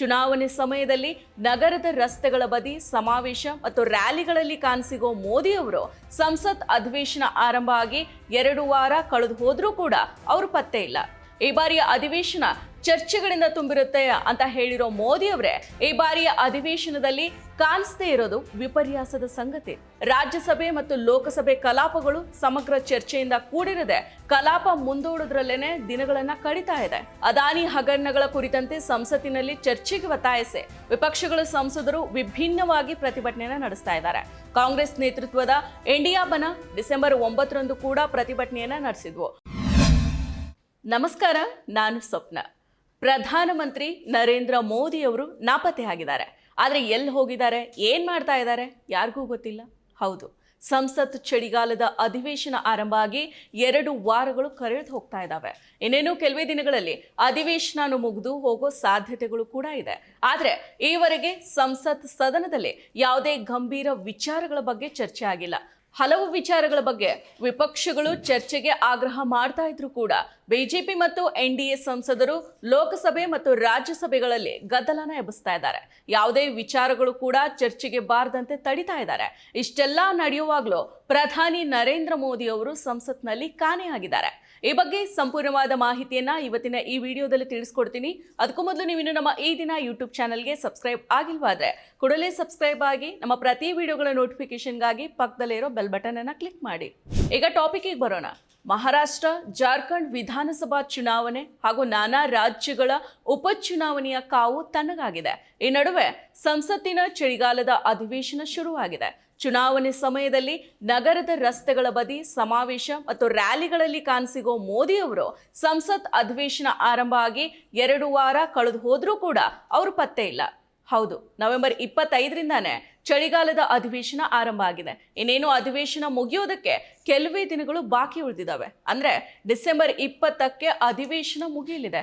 ಚುನಾವಣೆ ಸಮಯದಲ್ಲಿ ನಗರದ ರಸ್ತೆಗಳ ಬದಿ ಸಮಾವೇಶ ಮತ್ತು ರ್ಯಾಲಿಗಳಲ್ಲಿ ಕಾಣಸಿಗೋ ಮೋದಿ ಅವರು ಸಂಸತ್ ಅಧಿವೇಶನ ಆರಂಭ ಆಗಿ ಎರಡು ವಾರ ಕಳೆದು ಹೋದರೂ ಕೂಡ ಅವರು ಪತ್ತೆ ಇಲ್ಲ. ಈ ಬಾರಿಯ ಅಧಿವೇಶನ ಚರ್ಚೆಗಳಿಂದ ತುಂಬಿರುತ್ತೆ ಅಂತ ಹೇಳಿರೋ ಮೋದಿ ಅವರೇ, ಈ ಬಾರಿಯ ಅಧಿವೇಶನದಲ್ಲಿ ಕಾಣಿಸದೇ ಇರೋದು ವಿಪರ್ಯಾಸದ ಸಂಗತಿ. ರಾಜ್ಯಸಭೆ ಮತ್ತು ಲೋಕಸಭೆ ಕಲಾಪಗಳು ಸಮಗ್ರ ಚರ್ಚೆಯಿಂದ ಕೂಡಿರದೆ ಕಲಾಪ ಮುಂದೂಡೋದ್ರಲ್ಲೇನೆ ದಿನಗಳನ್ನ ಕಡಿತಾ ಇದೆ. ಅದಾನಿ ಹಗರಣಗಳ ಕುರಿತಂತೆ ಸಂಸತ್ತಿನಲ್ಲಿ ಚರ್ಚೆಗೆ ಒತ್ತಾಯಿಸಿ ವಿಪಕ್ಷಗಳ ಸಂಸದರು ವಿಭಿನ್ನವಾಗಿ ಪ್ರತಿಭಟನೆಯನ್ನು ನಡೆಸ್ತಾ ಇದ್ದಾರೆ. ಕಾಂಗ್ರೆಸ್ ನೇತೃತ್ವದ ಇಂಡಿಯಾ ಬನ ಡಿಸೆಂಬರ್ ಒಂಬತ್ತರಂದು ಕೂಡ ಪ್ರತಿಭಟನೆಯನ್ನ ನಡೆಸಿದ್ವು. ನಮಸ್ಕಾರ, ನಾನು ಸ್ವಪ್ನ. ಪ್ರಧಾನಮಂತ್ರಿ ನರೇಂದ್ರ ಮೋದಿ ಅವರು ನಾಪತ್ತೆಯಾಗಿದ್ದಾರೆ ಆದರೆ ಎಲ್ಲಿ ಹೋಗಿದ್ದಾರೆ? ಏನು ಮಾಡ್ತಾ ಇದ್ದಾರೆ? ಯಾರಿಗೂ ಗೊತ್ತಿಲ್ಲ. ಹೌದು, ಸಂಸತ್ ಚಳಿಗಾಲದ ಅಧಿವೇಶನ ಆರಂಭ ಆಗಿ ಎರಡು ವಾರಗಳು ಕರೆದು ಹೋಗ್ತಾ ಇದ್ದಾವೆ. ಇನ್ನೇನು ಕೆಲವೇ ದಿನಗಳಲ್ಲಿ ಅಧಿವೇಶನ ಮುಗಿದು ಹೋಗೋ ಸಾಧ್ಯತೆಗಳು ಕೂಡ ಇದೆ. ಆದರೆ ಈವರೆಗೆ ಸಂಸತ್ ಸದನದಲ್ಲಿ ಯಾವುದೇ ಗಂಭೀರ ವಿಚಾರಗಳ ಬಗ್ಗೆ ಚರ್ಚೆ ಆಗಿಲ್ಲ. ಹಲವು ವಿಚಾರಗಳ ಬಗ್ಗೆ ವಿಪಕ್ಷಗಳು ಚರ್ಚೆಗೆ ಆಗ್ರಹ ಮಾಡ್ತಾ ಇದ್ರು ಕೂಡ ಬಿಜೆಪಿ ಮತ್ತು ಎನ್ ಸಂಸದರು ಲೋಕಸಭೆ ಮತ್ತು ರಾಜ್ಯಸಭೆಗಳಲ್ಲಿ ಗದ್ದಲನ ಎಬ್ಬಿಸ್ತಾ ಇದ್ದಾರೆ. ಯಾವುದೇ ವಿಚಾರಗಳು ಕೂಡ ಚರ್ಚೆಗೆ ಬಾರದಂತೆ ತಡಿತಾ ಇದ್ದಾರೆ. ಇಷ್ಟೆಲ್ಲ ನಡೆಯುವಾಗಲೂ ಪ್ರಧಾನಿ ನರೇಂದ್ರ ಮೋದಿ ಅವರು ಸಂಸತ್ನಲ್ಲಿ ಕಾಣೆಯಾಗಿದ್ದಾರೆ. ಈ ಬಗ್ಗೆ ಸಂಪೂರ್ಣವಾದ ಮಾಹಿತಿಯನ್ನ ಇವತ್ತಿನ ಈ ವಿಡಿಯೋದಲ್ಲಿ ತಿಳಿಸ್ಕೊಡ್ತೀನಿ. ಅದಕ್ಕೂ ಮೊದಲು ನೀವು ಇನ್ನು ನಮ್ಮ ಈ ದಿನ ಯೂಟ್ಯೂಬ್ ಚಾನಲ್ಗೆ ಸಬ್ಸ್ಕ್ರೈಬ್ ಆಗಿಲ್ವಾದ್ರೆ ಕೂಡಲೇ ಸಬ್ಸ್ಕ್ರೈಬ್ ಆಗಿ ನಮ್ಮ ಪ್ರತಿ ವಿಡಿಯೋಗಳ ನೋಟಿಫಿಕೇಶನ್ಗಾಗಿ ಪಕ್ಕದಲ್ಲಿರೋ ಬೆಲ್ ಬಟನ್ ಅನ್ನ ಕ್ಲಿಕ್ ಮಾಡಿ. ಈಗ ಟಾಪಿಕ್ಗೆ ಬರೋಣ. ಮಹಾರಾಷ್ಟ್ರ ಜಾರ್ಖಂಡ್ ವಿಧಾನಸಭಾ ಚುನಾವಣೆ ಹಾಗೂ ನಾನಾ ರಾಜ್ಯಗಳ ಉಪಚುನಾವಣೆಯ ಕಾವು ತಣ್ಣಗಾಗಿದೆ. ಈ ನಡುವೆ ಸಂಸತ್ತಿನ ಚಳಿಗಾಲದ ಅಧಿವೇಶನ ಶುರುವಾಗಿದೆ. ಚುನಾವಣೆ ಸಮಯದಲ್ಲಿ ನಗರದ ರಸ್ತೆಗಳ ಬದಿ ಸಮಾವೇಶ ಮತ್ತು ರ್ಯಾಲಿಗಳಲ್ಲಿ ಕಾಣಸಿಗೋ ಮೋದಿ ಅವರು ಸಂಸತ್ ಅಧಿವೇಶನ ಆರಂಭ ಆಗಿ ಎರಡು ವಾರ ಕಳೆದು ಹೋದ್ರೂ ಕೂಡ ಅವರು ಪತ್ತೆ ಇಲ್ಲ. ಹೌದು, ನವೆಂಬರ್ ಇಪ್ಪತ್ತೈದರಿಂದಾನೇ ಚಳಿಗಾಲದ ಅಧಿವೇಶನ ಆರಂಭ ಆಗಿದೆ. ಇನ್ನೇನು ಅಧಿವೇಶನ ಮುಗಿಯೋದಕ್ಕೆ ಕೆಲವೇ ದಿನಗಳು ಬಾಕಿ ಉಳಿದಿದ್ದಾವೆ. ಅಂದರೆ ಡಿಸೆಂಬರ್ ಇಪ್ಪತ್ತಕ್ಕೆ ಅಧಿವೇಶನ ಮುಗಿಯಲಿದೆ.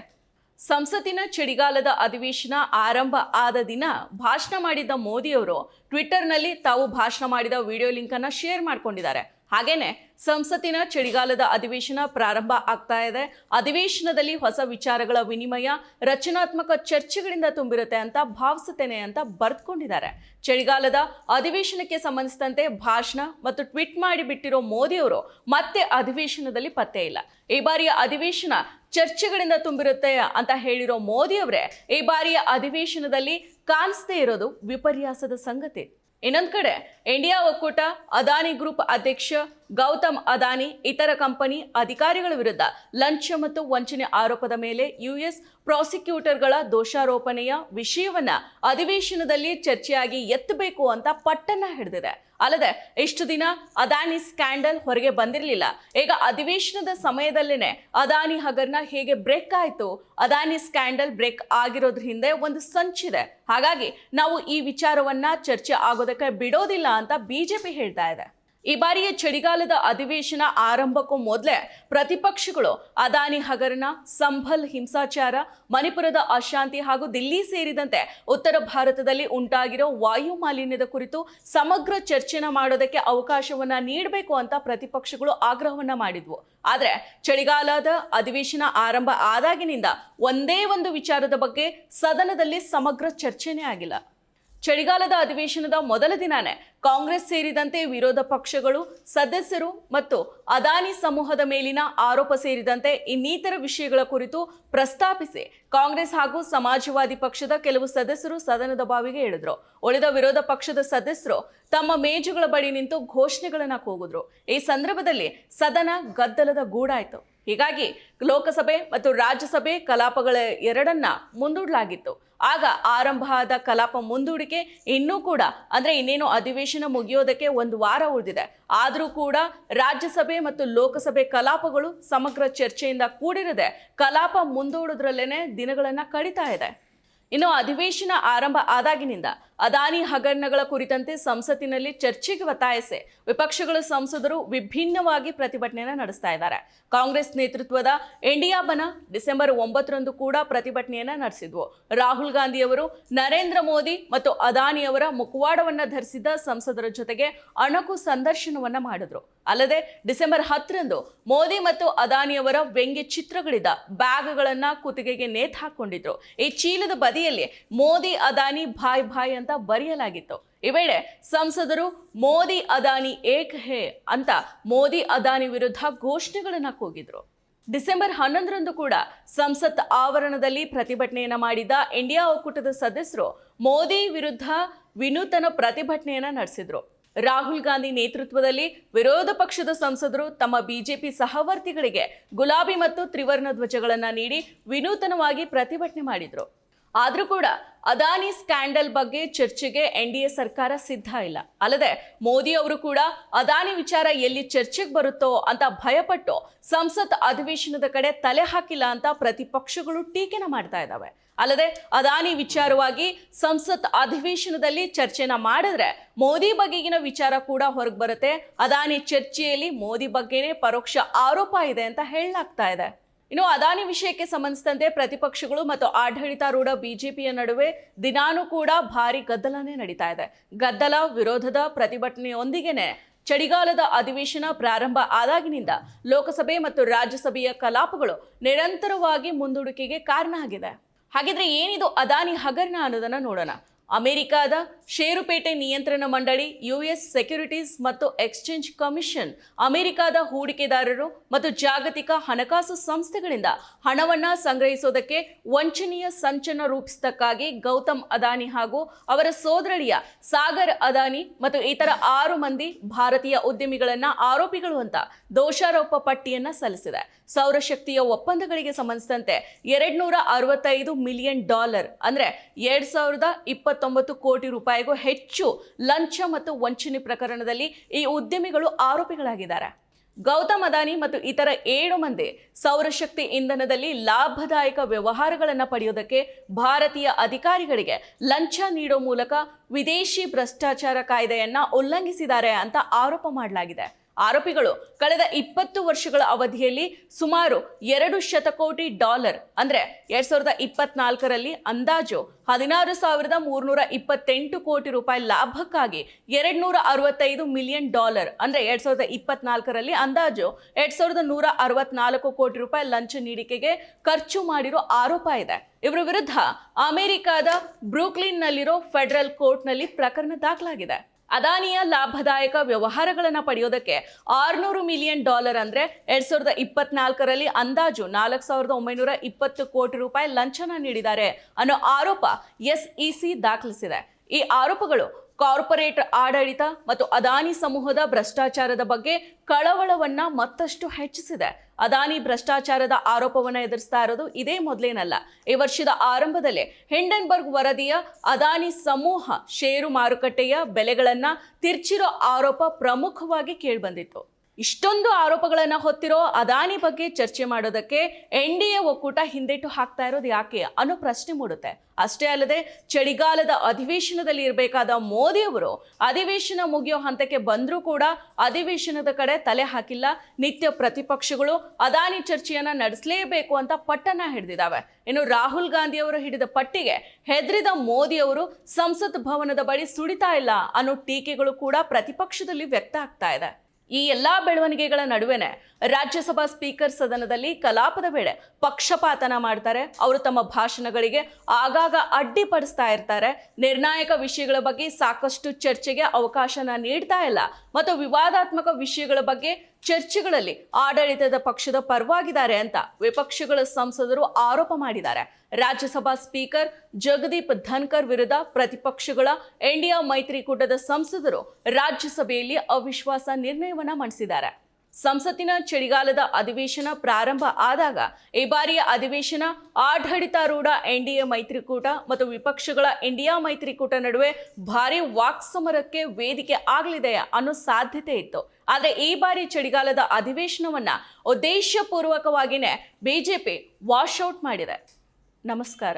ಸಂಸತ್ತಿನ ಚಳಿಗಾಲದ ಅಧಿವೇಶನ ಆರಂಭ ಆದ ದಿನ ಭಾಷಣ ಮಾಡಿದ್ದ ಮೋದಿಯವರು ಟ್ವಿಟ್ಟರ್ನಲ್ಲಿ ತಾವು ಭಾಷಣ ಮಾಡಿದ ವಿಡಿಯೋ ಲಿಂಕನ್ನು ಶೇರ್ ಮಾಡ್ಕೊಂಡಿದ್ದಾರೆ. ಹಾಗೇನೆ ಸಂಸತ್ತಿನ ಚಳಿಗಾಲದ ಅಧಿವೇಶನ ಪ್ರಾರಂಭ ಆಗ್ತಾ ಇದೆ. ಅಧಿವೇಶನದಲ್ಲಿ ಹೊಸ ವಿಚಾರಗಳ ವಿನಿಮಯ, ರಚನಾತ್ಮಕ ಚರ್ಚೆಗಳಿಂದ ತುಂಬಿರುತ್ತೆ ಅಂತ ಭಾವಿಸುತ್ತೇನೆ ಅಂತ ಬರ್ದ್ಕೊಂಡಿದ್ದಾರೆ. ಚಳಿಗಾಲದ ಅಧಿವೇಶನಕ್ಕೆ ಸಂಬಂಧಿಸಿದಂತೆ ಭಾಷಣ ಮತ್ತು ಟ್ವೀಟ್ ಮಾಡಿ ಬಿಟ್ಟಿರೋ ಮೋದಿಯವರು ಮತ್ತೆ ಅಧಿವೇಶನದಲ್ಲಿ ಪತ್ತೆ ಇಲ್ಲ. ಈ ಬಾರಿಯ ಅಧಿವೇಶನ ಚರ್ಚೆಗಳಿಂದ ತುಂಬಿರುತ್ತೆ ಅಂತ ಹೇಳಿರೋ ಮೋದಿಯವರೇ, ಈ ಬಾರಿಯ ಅಧಿವೇಶನದಲ್ಲಿ ಕಾಣಿಸದೇ ಇರೋದು ವಿಪರ್ಯಾಸದ ಸಂಗತಿ. ಇನ್ನೊಂದು ಕಡೆ ಇಂಡಿಯಾ ಒಕ್ಕೂಟ ಅದಾನಿ ಗ್ರೂಪ್ ಅಧ್ಯಕ್ಷ ಗೌತಮ್ ಅದಾನಿ, ಇತರ ಕಂಪನಿ ಅಧಿಕಾರಿಗಳ ವಿರುದ್ಧ ಲಂಚ ಮತ್ತು ವಂಚನೆ ಆರೋಪದ ಮೇಲೆ ಯುಎಸ್ ಪ್ರಾಸಿಕ್ಯೂಟರ್ಗಳ ದೋಷಾರೋಪಣೆಯ ವಿಷಯವನ್ನ ಅಧಿವೇಶನದಲ್ಲಿ ಚರ್ಚೆಯಾಗಿ ಎತ್ತಬೇಕು ಅಂತ ಪಟ್ಟನ್ನ ಹಿಡಿದಿದೆ. ಅಲ್ಲದೆ, ಇಷ್ಟು ದಿನ ಅದಾನಿ ಸ್ಕ್ಯಾಂಡಲ್ ಹೊರಗೆ ಬಂದಿರಲಿಲ್ಲ. ಈಗ ಅಧಿವೇಶನದ ಸಮಯದಲ್ಲೇನೆ ಅದಾನಿ ಹಗರ್ನ ಹೇಗೆ ಬ್ರೇಕ್ ಆಯಿತು, ಅದಾನಿ ಸ್ಕ್ಯಾಂಡಲ್ ಬ್ರೇಕ್ ಆಗಿರೋದ್ರ ಹಿಂದೆ ಒಂದು ಸಂಚಿದೆ ಹಾಗಾಗಿ ನಾವು ಈ ವಿಚಾರವನ್ನ ಚರ್ಚೆ ಆಗೋದಕ್ಕೆ ಬಿಡೋದಿಲ್ಲ ಅಂತ ಬಿಜೆಪಿ ಹೇಳ್ತಾ ಇದೆ. ಈ ಬಾರಿಯ ಚಳಿಗಾಲದ ಅಧಿವೇಶನ ಆರಂಭಕ್ಕೂ ಮೊದಲೇ ಪ್ರತಿಪಕ್ಷಗಳು ಅದಾನಿ ಹಗರಣ, ಸಂಭಲ್ ಹಿಂಸಾಚಾರ, ಮಣಿಪುರದ ಅಶಾಂತಿ ಹಾಗೂ ದಿಲ್ಲಿ ಸೇರಿದಂತೆ ಉತ್ತರ ಭಾರತದಲ್ಲಿ ಉಂಟಾಗಿರೋ ವಾಯು ಮಾಲಿನ್ಯದ ಕುರಿತು ಸಮಗ್ರ ಚರ್ಚೆನ ಮಾಡೋದಕ್ಕೆ ಅವಕಾಶವನ್ನ ನೀಡಬೇಕು ಅಂತ ಪ್ರತಿಪಕ್ಷಗಳು ಆಗ್ರಹವನ್ನ ಮಾಡಿದ್ವು. ಆದರೆ ಚಳಿಗಾಲದ ಅಧಿವೇಶನ ಆರಂಭ ಆದಾಗಿನಿಂದ ಒಂದೇ ಒಂದು ವಿಚಾರದ ಬಗ್ಗೆ ಸದನದಲ್ಲಿ ಸಮಗ್ರ ಚರ್ಚೆನೇ ಆಗಿಲ್ಲ. ಚಳಿಗಾಲದ ಅಧಿವೇಶನದ ಮೊದಲ ದಿನಾನೇ ಕಾಂಗ್ರೆಸ್ ಸೇರಿದಂತೆ ವಿರೋಧ ಪಕ್ಷಗಳು, ಸದಸ್ಯರು ಮತ್ತು ಅದಾನಿ ಸಮೂಹದ ಮೇಲಿನ ಆರೋಪ ಸೇರಿದಂತೆ ಇನ್ನಿತರ ವಿಷಯಗಳ ಕುರಿತು ಪ್ರಸ್ತಾಪಿಸಿ ಕಾಂಗ್ರೆಸ್ ಹಾಗೂ ಸಮಾಜವಾದಿ ಪಕ್ಷದ ಕೆಲವು ಸದಸ್ಯರು ಸದನದ ಬಾವಿಗೆ ಇಳಿದ್ರು. ಉಳಿದ ವಿರೋಧ ಪಕ್ಷದ ಸದಸ್ಯರು ತಮ್ಮ ಮೇಜುಗಳ ಬಳಿ ನಿಂತು ಘೋಷಣೆಗಳನ್ನ ಕೂಗಿದ್ರು. ಈ ಸಂದರ್ಭದಲ್ಲಿ ಸದನ ಗದ್ದಲದ ಗೂಡಾಯಿತು. ಹೀಗಾಗಿ ಲೋಕಸಭೆ ಮತ್ತು ರಾಜ್ಯಸಭೆ ಕಲಾಪಗಳ ಎರಡನ್ನ ಮುಂದೂಡಲಾಗಿತ್ತು. ಆಗ ಆರಂಭ ಆದ ಕಲಾಪ ಮುಂದೂಡಿಕೆ ಇನ್ನೂ ಕೂಡ, ಅಂದ್ರೆ ಇನ್ನೇನು ಅಧಿವೇಶನ ಮುಗಿಯೋದಕ್ಕೆ ಒಂದು ವಾರ ಉಳಿದಿದೆ. ಆದರೂ ಕೂಡ ರಾಜ್ಯಸಭೆ ಮತ್ತು ಲೋಕಸಭೆ ಕಲಾಪಗಳು ಸಮಗ್ರ ಚರ್ಚೆಯಿಂದ ಕೂಡಿರದೆ ಕಲಾಪ ಮುಂದೂಡೋದ್ರಲ್ಲೇನೆ ದಿನಗಳನ್ನು ಕಳೀತಾ ಇದೆ. ಇನ್ನು ಅಧಿವೇಶನ ಆರಂಭ ಆದಾಗಿನಿಂದ ಅದಾನಿ ಹಗರಣಗಳ ಕುರಿತಂತೆ ಸಂಸತ್ತಿನಲ್ಲಿ ಚರ್ಚೆಗೆ ಒತ್ತಾಯಿಸಿ ವಿಪಕ್ಷಗಳ ಸಂಸದರು ವಿಭಿನ್ನವಾಗಿ ಪ್ರತಿಭಟನೆಯನ್ನು ನಡೆಸ್ತಾ ಇದ್ದಾರೆ. ಕಾಂಗ್ರೆಸ್ ನೇತೃತ್ವದ ಇಂಡಿಯಾ ಬನ ಡಿಸೆಂಬರ್ ಒಂಬತ್ತರಂದು ಕೂಡ ಪ್ರತಿಭಟನೆಯನ್ನ ನಡೆಸಿದ್ವು. ರಾಹುಲ್ ಗಾಂಧಿ ಅವರು ನರೇಂದ್ರ ಮೋದಿ ಮತ್ತು ಅದಾನಿಯವರ ಮುಖವಾಡವನ್ನ ಧರಿಸಿದ ಸಂಸದರ ಜೊತೆಗೆ ಅಣಕು ಸಂದರ್ಶನವನ್ನ ಮಾಡಿದ್ರು. ಅಲ್ಲದೆ ಡಿಸೆಂಬರ್ ಹತ್ತರಂದು ಮೋದಿ ಮತ್ತು ಅದಾನಿಯವರ ವ್ಯಂಗ್ಯ ಚಿತ್ರಗಳಿದ್ದ ಬ್ಯಾಗ್ಗಳನ್ನ ಕುತ್ತಿಗೆಗೆ ನೇತು ಹಾಕ್ಕೊಂಡಿದ್ರು ಈ ಚೀಲದ ಬದಿಯಲ್ಲಿ ಮೋದಿ, ಅದಾನಿ ಭಾಯ್ ಭಾಯ್ ಅಂತ ಬರೆಯಲಾಗಿತ್ತು. ಈ ವೇಳೆ ಸಂಸದರು ಮೋದಿ, ಅದಾನಿ ಏಕ್ ಹೇ ಅಂತ ಮೋದಿ, ಅದಾನಿ ವಿರುದ್ಧ ಘೋಷಣೆಗಳನ್ನ ಕೂಗಿದ್ರು. ಡಿಸೆಂಬರ್ ಹನ್ನೊಂದರಂದು ಕೂಡ ಸಂಸತ್ ಆವರಣದಲ್ಲಿ ಪ್ರತಿಭಟನೆಯನ್ನ ಮಾಡಿದ ಇಂಡಿಯಾ ಒಕ್ಕೂಟದ ಸದಸ್ಯರು ಮೋದಿ ವಿರುದ್ಧ ವಿನೂತನ ಪ್ರತಿಭಟನೆಯನ್ನು ನಡೆಸಿದ್ರು. ರಾಹುಲ್ ಗಾಂಧಿ ನೇತೃತ್ವದಲ್ಲಿ ವಿರೋಧ ಪಕ್ಷದ ಸಂಸದರು ತಮ್ಮ ಬಿಜೆಪಿ ಸಹವರ್ತಿಗಳಿಗೆ ಗುಲಾಬಿ ಮತ್ತು ತ್ರಿವರ್ಣ ಧ್ವಜಗಳನ್ನು ನೀಡಿ ವಿನೂತನವಾಗಿ ಪ್ರತಿಭಟನೆ ಮಾಡಿದ್ರು. ಆದ್ರೂ ಕೂಡ ಅದಾನಿ ಸ್ಕ್ಯಾಂಡಲ್ ಬಗ್ಗೆ ಚರ್ಚೆಗೆ ಎನ್ ಡಿ ಎ ಸರ್ಕಾರ ಸಿದ್ಧ ಇಲ್ಲ. ಅಲ್ಲದೆ ಮೋದಿ ಅವರು ಕೂಡ ಅದಾನಿ ವಿಚಾರ ಎಲ್ಲಿ ಚರ್ಚೆಗೆ ಬರುತ್ತೋ ಅಂತ ಭಯಪಟ್ಟು ಸಂಸತ್ ಅಧಿವೇಶನದ ಕಡೆ ತಲೆ ಹಾಕಿಲ್ಲ ಅಂತ ಪ್ರತಿಪಕ್ಷಗಳು ಟೀಕೆನ ಮಾಡ್ತಾ ಇದ್ದಾವೆ. ಅಲ್ಲದೆ ಅದಾನಿ ವಿಚಾರವಾಗಿ ಸಂಸತ್ ಅಧಿವೇಶನದಲ್ಲಿ ಚರ್ಚೆನ ಮಾಡಿದ್ರೆ ಮೋದಿ ಬಗೆಗಿನ ವಿಚಾರ ಕೂಡ ಹೊರಗೆ ಬರುತ್ತೆ. ಅದಾನಿ ಚರ್ಚೆಯಲ್ಲಿ ಮೋದಿ ಬಗ್ಗೆನೇ ಪರೋಕ್ಷ ಆರೋಪ ಇದೆ ಅಂತ ಹೇಳಲಾಗ್ತಾ ಇದೆ. ಇನ್ನು ಅದಾನಿ ವಿಷಯಕ್ಕೆ ಸಂಬಂಧಿಸಿದಂತೆ ಪ್ರತಿಪಕ್ಷಗಳು ಮತ್ತು ಆಡಳಿತಾರೂಢ ಬಿಜೆಪಿಯ ನಡುವೆ ದಿನಾನೂ ಕೂಡ ಭಾರಿ ಗದ್ದಲನೇ ನಡೀತಾ ಇದೆ. ಗದ್ದಲ ವಿರೋಧದ ಪ್ರತಿಭಟನೆಯೊಂದಿಗೆನೆ ಚಳಿಗಾಲದ ಅಧಿವೇಶನ ಪ್ರಾರಂಭ ಆದಾಗಿನಿಂದ ಲೋಕಸಭೆ ಮತ್ತು ರಾಜ್ಯಸಭೆಯ ಕಲಾಪಗಳು ನಿರಂತರವಾಗಿ ಮುಂದೂಡಿಕೆಗೆ ಕಾರಣ ಆಗಿದೆ. ಹಾಗಿದ್ರೆ ಏನಿದು ಅದಾನಿ ಹಗರಣ ಅನ್ನೋದನ್ನ ನೋಡೋಣ. ಅಮೆರಿಕಾದ ಷೇರುಪೇಟೆ ನಿಯಂತ್ರಣ ಮಂಡಳಿ, ಯುಎಸ್ ಸೆಕ್ಯುರಿಟೀಸ್ ಮತ್ತು ಎಕ್ಸ್ಚೇಂಜ್ ಕಮಿಷನ್, ಅಮೆರಿಕಾದ ಹೂಡಿಕೆದಾರರು ಮತ್ತು ಜಾಗತಿಕ ಹಣಕಾಸು ಸಂಸ್ಥೆಗಳಿಂದ ಹಣವನ್ನು ಸಂಗ್ರಹಿಸೋದಕ್ಕೆ ವಂಚನೀಯ ಸಂಚನ ರೂಪಿಸಿದ್ದಕ್ಕಾಗಿ ಗೌತಮ್ ಅದಾನಿ ಹಾಗೂ ಅವರ ಸೋದರಳಿಯ ಸಾಗರ್ ಅದಾನಿ ಮತ್ತು ಇತರ ಆರು ಮಂದಿ ಭಾರತೀಯ ಉದ್ಯಮಿಗಳನ್ನ ಆರೋಪಿಗಳು ಅಂತ ದೋಷಾರೋಪ ಪಟ್ಟಿಯನ್ನು ಸಲ್ಲಿಸಿದೆ. ಸೌರಶಕ್ತಿಯ ಒಪ್ಪಂದಗಳಿಗೆ ಸಂಬಂಧಿಸಿದಂತೆ ಎರಡ್ನೂರ ಅರವತ್ತೈದು ಮಿಲಿಯನ್ ಡಾಲರ್ ಅಂದ್ರೆ ಎರಡ್ ಸಾವಿರದ ಇಪ್ಪತ್ತೊಂಬತ್ತು ಕೋಟಿ ರೂಪಾಯಿಗೂ ಹೆಚ್ಚು ಲಂಚ ಮತ್ತು ವಂಚನೆ ಪ್ರಕರಣದಲ್ಲಿ ಈ ಉದ್ಯಮಿಗಳು ಆರೋಪಿಗಳಾಗಿದ್ದಾರೆ. ಗೌತಮ್ ಅದಾನಿ ಮತ್ತು ಇತರ ಏಳು ಮಂದಿ ಸೌರಶಕ್ತಿ ಇಂಧನದಲ್ಲಿ ಲಾಭದಾಯಕ ವ್ಯವಹಾರಗಳನ್ನು ಪಡೆಯೋದಕ್ಕೆ ಭಾರತೀಯ ಅಧಿಕಾರಿಗಳಿಗೆ ಲಂಚ ನೀಡೋ ಮೂಲಕ ವಿದೇಶಿ ಭ್ರಷ್ಟಾಚಾರ ಕಾಯ್ದೆಯನ್ನು ಉಲ್ಲಂಘಿಸಿದ್ದಾರೆ ಅಂತ ಆರೋಪ ಮಾಡಲಾಗಿದೆ. ಆರೋಪಿಗಳು ಕಳೆದ ಇಪ್ಪತ್ತು ವರ್ಷಗಳ ಅವಧಿಯಲ್ಲಿ ಸುಮಾರು ಎರಡು ಶತಕೋಟಿ ಡಾಲರ್, ಅಂದ್ರೆ ಎರಡ್ ಸಾವಿರದ ಇಪ್ಪತ್ನಾಲ್ಕರಲ್ಲಿ ಅಂದಾಜು ಹದಿನಾರು ಸಾವಿರದ ಮೂರ್ನೂರ ಇಪ್ಪತ್ತೆಂಟು ಕೋಟಿ ರೂಪಾಯಿ ಲಾಭಕ್ಕಾಗಿ ಎರಡ್ ನೂರ ಅರವತ್ತೈದು ಮಿಲಿಯನ್ ಡಾಲರ್, ಅಂದ್ರೆ ಎರಡ್ ಸಾವಿರದ ಇಪ್ಪತ್ನಾಲ್ಕರಲ್ಲಿ ಅಂದಾಜು ಎರಡ್ ಸಾವಿರದ ನೂರ ಅರವತ್ನಾಲ್ಕು ಕೋಟಿ ರೂಪಾಯಿ ಲಂಚ ನೀಡಿಕೆಗೆ ಖರ್ಚು ಮಾಡಿರೋ ಆರೋಪ ಇದೆ. ಇವರ ವಿರುದ್ಧ ಅಮೆರಿಕದ ಬ್ರೂಕ್ಲಿನ್ನಲ್ಲಿರೋ ಫೆಡರಲ್ ಕೋರ್ಟ್ನಲ್ಲಿ ಪ್ರಕರಣ ದಾಖಲಾಗಿದೆ. ಅದಾನಿಯ ಲಾಭದಾಯಕ ವ್ಯವಹಾರಗಳನ್ನು ಪಡೆಯೋದಕ್ಕೆ ಆರುನೂರು ಮಿಲಿಯನ್ ಡಾಲರ್ ಅಂದರೆ ಎರಡ್ ಸಾವಿರದ ಇಪ್ಪತ್ನಾಲ್ಕರಲ್ಲಿ ಅಂದಾಜು ನಾಲ್ಕು ಸಾವಿರದ ಒಂಬೈನೂರ ಇಪ್ಪತ್ತು ಕೋಟಿ ರೂಪಾಯಿ ಲಂಚನ ನೀಡಿದ್ದಾರೆ ಅನ್ನೋ ಆರೋಪ ಎಸ್ಇಸಿ ದಾಖಲಿಸಿದೆ. ಈ ಆರೋಪಗಳು ಕಾರ್ಪೊರೇಟ್ ಆಡಳಿತ ಮತ್ತು ಅದಾನಿ ಸಮೂಹದ ಭ್ರಷ್ಟಾಚಾರದ ಬಗ್ಗೆ ಕಳವಳವನ್ನ ಮತ್ತಷ್ಟು ಹೆಚ್ಚಿಸಿದೆ. ಅದಾನಿ ಭ್ರಷ್ಟಾಚಾರದ ಆರೋಪವನ್ನು ಎದುರಿಸ್ತಾ ಇರೋದು ಇದೇ ಮೊದಲೇನಲ್ಲ. ಈ ವರ್ಷದ ಆರಂಭದಲ್ಲೇ ಹಿಂಡನ್ಬರ್ಗ್ ವರದಿಯ ಅದಾನಿ ಸಮೂಹ ಷೇರು ಮಾರುಕಟ್ಟೆಯ ಬೆಲೆಗಳನ್ನ ತಿರ್ಚಿರೋ ಆರೋಪ ಪ್ರಮುಖವಾಗಿ ಕೇಳಿಬಂದಿತ್ತು. ಇಷ್ಟೊಂದು ಆರೋಪಗಳನ್ನ ಹೊತ್ತಿರೋ ಅದಾನಿ ಬಗ್ಗೆ ಚರ್ಚೆ ಮಾಡೋದಕ್ಕೆ ಎನ್ ಡಿ ಎ ಒಕ್ಕೂಟ ಹಿಂದೇಟು ಹಾಕ್ತಾ ಇರೋದು ಯಾಕೆ ಅನ್ನೋ ಪ್ರಶ್ನೆ ಮೂಡುತ್ತೆ. ಅಷ್ಟೇ ಅಲ್ಲದೆ ಚಳಿಗಾಲದ ಅಧಿವೇಶನದಲ್ಲಿ ಇರಬೇಕಾದ ಮೋದಿ ಅವರು ಅಧಿವೇಶನ ಮುಗಿಯೋ ಹಂತಕ್ಕೆ ಬಂದರೂ ಕೂಡ ಅಧಿವೇಶನದ ಕಡೆ ತಲೆ ಹಾಕಿಲ್ಲ. ನಿತ್ಯ ಪ್ರತಿಪಕ್ಷಗಳು ಅದಾನಿ ಚರ್ಚೆಯನ್ನ ನಡೆಸಲೇಬೇಕು ಅಂತ ಪಟ್ಟನ ಹಿಡಿದಿದ್ದಾವೆ. ಇನ್ನು ರಾಹುಲ್ ಗಾಂಧಿ ಅವರು ಹಿಡಿದ ಪಟ್ಟಿಗೆ ಹೆದರಿದ ಮೋದಿ ಅವರು ಸಂಸತ್ ಭವನದ ಬಳಿ ಸುಡಿತಾ ಇಲ್ಲ ಅನ್ನೋ ಟೀಕೆಗಳು ಕೂಡ ಪ್ರತಿಪಕ್ಷದಲ್ಲಿ ವ್ಯಕ್ತ ಆಗ್ತಾ ಇದೆ. ಈ ಎಲ್ಲ ಬೆಳವಣಿಗೆಗಳ ನಡುವೆನೆ ರಾಜ್ಯಸಭಾ ಸ್ಪೀಕರ್ ಸದನದಲ್ಲಿ ಕಲಾಪದ ವೇಳೆ ಪಕ್ಷಪಾತನ ಮಾಡ್ತಾರೆ. ಅವರು ತಮ್ಮ ಭಾಷಣಗಳಿಗೆ ಆಗಾಗ ಅಡ್ಡಿಪಡಿಸ್ತಾ ಇರ್ತಾರೆ. ನಿರ್ಣಾಯಕ ವಿಷಯಗಳ ಬಗ್ಗೆ ಸಾಕಷ್ಟು ಚರ್ಚೆಗೆ ಅವಕಾಶನ ನೀಡ್ತಾ ಇಲ್ಲ. ಮತ್ತು ವಿವಾದಾತ್ಮಕ ವಿಷಯಗಳ ಬಗ್ಗೆ ಚರ್ಚೆಗಳಲ್ಲಿ ಆಡಳಿತದ ಪಕ್ಷದ ಪರವಾಗಿದ್ದಾರೆ ಅಂತ ವಿಪಕ್ಷಗಳ ಸಂಸದರು ಆರೋಪ ಮಾಡಿದ್ದಾರೆ. ರಾಜ್ಯಸಭಾ ಸ್ಪೀಕರ್ ಜಗದೀಪ್ ಧನ್ಕರ್ ವಿರುದ್ಧ ಪ್ರತಿಪಕ್ಷಗಳ ಇಂಡಿಯಾ ಮೈತ್ರಿಕೂಟದ ಸಂಸದರು ರಾಜ್ಯಸಭೆಯಲ್ಲಿ ಅವಿಶ್ವಾಸ ನಿರ್ಣಯವನ್ನ ಮಂಡಿಸಿದ್ದಾರೆ. ಸಂಸತ್ತಿನ ಚಳಿಗಾಲದ ಅಧಿವೇಶನ ಪ್ರಾರಂಭ ಆದಾಗ ಈ ಬಾರಿಯ ಅಧಿವೇಶನ ಆಡಳಿತಾರೂಢ ಎನ್ಡಿಎ ಮೈತ್ರಿಕೂಟ ಮತ್ತು ವಿಪಕ್ಷಗಳ ಇಂಡಿಯಾ ಮೈತ್ರಿಕೂಟ ನಡುವೆ ಭಾರಿ ವಾಕ್ಸಮರಕ್ಕೆ ವೇದಿಕೆ ಆಗಲಿದೆ ಅನ್ನೋ ಸಾಧ್ಯತೆ ಇತ್ತು. ಆದರೆ ಈ ಬಾರಿ ಚಳಿಗಾಲದ ಅಧಿವೇಶನವನ್ನು ಉದ್ದೇಶಪೂರ್ವಕವಾಗಿಯೇ ಬಿಜೆಪಿ ವಾಶ್ಔಟ್ ಮಾಡಿದೆ. ನಮಸ್ಕಾರ.